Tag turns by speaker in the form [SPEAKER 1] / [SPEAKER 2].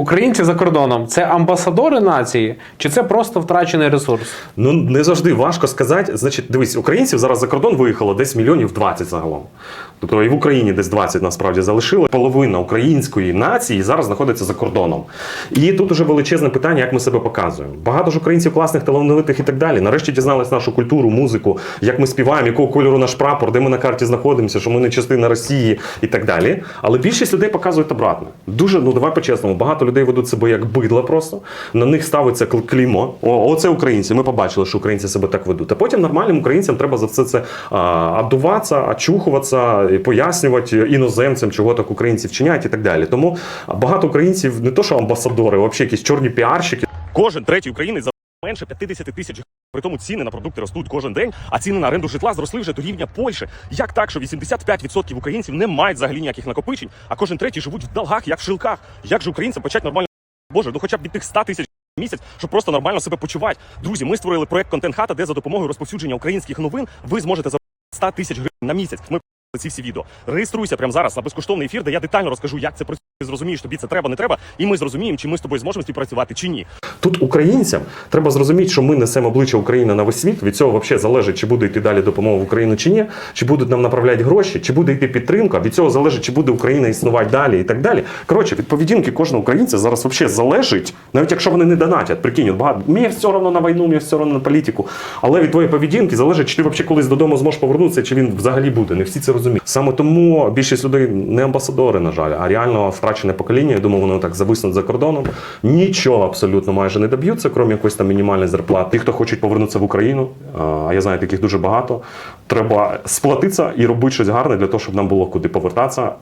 [SPEAKER 1] Українці за кордоном це амбасадори нації, чи це просто втрачений ресурс?
[SPEAKER 2] Ну не завжди важко сказати. Значить, дивись, українців зараз за кордон виїхало десь мільйонів 20 загалом. Тобто і в Україні десь 20 насправді залишили. Половина української нації зараз знаходиться за кордоном. І тут уже величезне питання, як ми себе показуємо. Багато ж українців класних, талановитих і так далі. Нарешті дізнались нашу культуру, музику, як ми співаємо, якого кольору наш прапор, де ми на карті знаходимося, що ми не частина Росії і так далі. Але більшість людей показують обратне. Дуже, ну давай по-чесному, багато людей ведуть себе як бидла просто. На них ставиться кл- клеймо. О, оце українці. Ми побачили, що українці себе так ведуть. А потім нормальним українцям треба за все це а, отдуватися, очухуватися, пояснювати іноземцям, чого так українці вчиняють і так далі. Тому багато українців не то, що амбасадори, а взагалі якісь чорні піарщики.
[SPEAKER 3] Кожен третій українець за менше 50 тисяч. При тому ціни на продукти ростуть кожен день, а ціни на оренду житла зросли вже до рівня Польщі. Як так, що 85% українців не мають взагалі ніяких накопичень, а кожен третій живуть в долгах, як в шилках? Як же українцям почати нормально Боже, ну хоча б від тих 100 тисяч місяць, щоб просто нормально себе почувати. Друзі, ми створили проект контент хата, де за допомогою розповсюдження українських новин ви зможете за 100 тисяч гривень на місяць. Ми ці всі відео. Реєструйся прямо зараз на безкоштовний ефір, де я детально розкажу, як це працює. Зрозумієш, тобі це треба, не треба, і ми зрозуміємо, чи ми з тобою зможемо співпрацювати чи ні.
[SPEAKER 2] Тут українцям треба зрозуміти, що ми несемо обличчя України на весь світ. Від цього взагалі залежить, чи буде йти далі допомога в Україну чи ні, чи будуть нам направляти гроші, чи буде йти підтримка. Від цього залежить, чи буде Україна існувати далі і так далі. Коротше, від поведінки кожного українця зараз взагалі залежить, навіть якщо вони не донатять. Прикинь, багато мені все одно на війну, мені все одно на політику. Але від твоєї поведінки залежить, чи ти взагалі колись додому зможеш повернутися, чи він взагалі буде. Не всі це розуміють. Саме тому більшість людей не амбасадори, на жаль, а реально втрачене покоління. Я думаю, воно так зависнуть за кордоном. Нічого абсолютно майже не доб'ються, крім якоїсь там мінімальної зарплати. Ті, хто хочуть повернутися в Україну, а я знаю таких дуже багато. Треба сплатитися і робити щось гарне для того, щоб нам було куди повертатися.